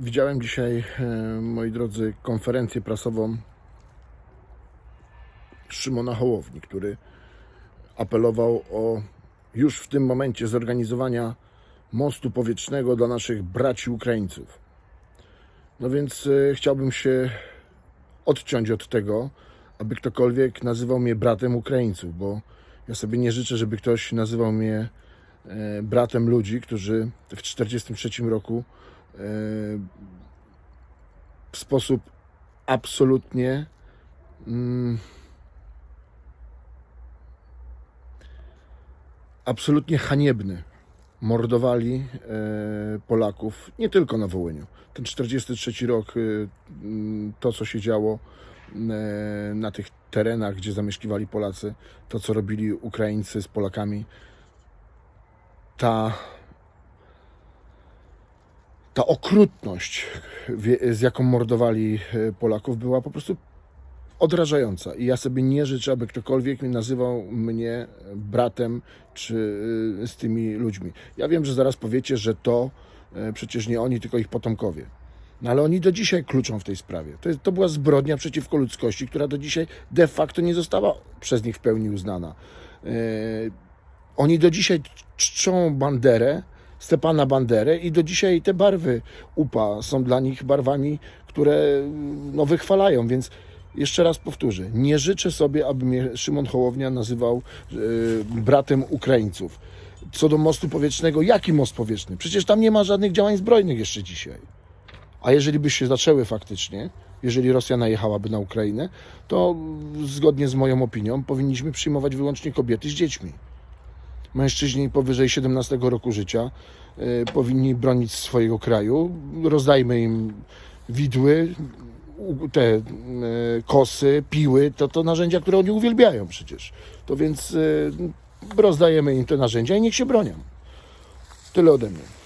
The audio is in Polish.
Widziałem dzisiaj, e, moi drodzy, konferencję prasową Szymona Hołowni, który apelował o już w tym momencie zorganizowania mostu powietrznego dla naszych braci Ukraińców. No więc e, chciałbym się odciąć od tego, aby ktokolwiek nazywał mnie bratem Ukraińców, bo ja sobie nie życzę, żeby ktoś nazywał mnie e, bratem ludzi, którzy w 1943 roku w sposób absolutnie mm, absolutnie haniebny mordowali e, Polaków, nie tylko na Wołyniu. Ten 43 rok, e, mm, to co się działo e, na tych terenach, gdzie zamieszkiwali Polacy, to co robili Ukraińcy z Polakami, ta ta okrutność, z jaką mordowali e, Polaków, była po prostu odrażająca. I ja sobie nie życzę, aby ktokolwiek nazywał mnie bratem czy e, z tymi ludźmi. Ja wiem, że zaraz powiecie, że to e, przecież nie oni, tylko ich potomkowie. No ale oni do dzisiaj kluczą w tej sprawie. To, to była zbrodnia przeciwko ludzkości, która do dzisiaj de facto nie została przez nich w pełni uznana. E, oni do dzisiaj czczą Banderę, Stepana Banderę i do dzisiaj te barwy UPA są dla nich barwami, które no, wychwalają, więc jeszcze raz powtórzę, nie życzę sobie, aby mnie Szymon Hołownia nazywał e, bratem Ukraińców. Co do mostu powietrznego, jaki most powietrzny? Przecież tam nie ma żadnych działań zbrojnych jeszcze dzisiaj. A jeżeli by się zaczęły faktycznie, jeżeli Rosja najechałaby na Ukrainę, to zgodnie z moją opinią powinniśmy przyjmować wyłącznie kobiety z dziećmi. Mężczyźni powyżej 17 roku życia y, powinni bronić swojego kraju. Rozdajmy im widły, te y, kosy, piły, to, to narzędzia, które oni uwielbiają przecież. To więc y, rozdajemy im te narzędzia i niech się bronią. Tyle ode mnie.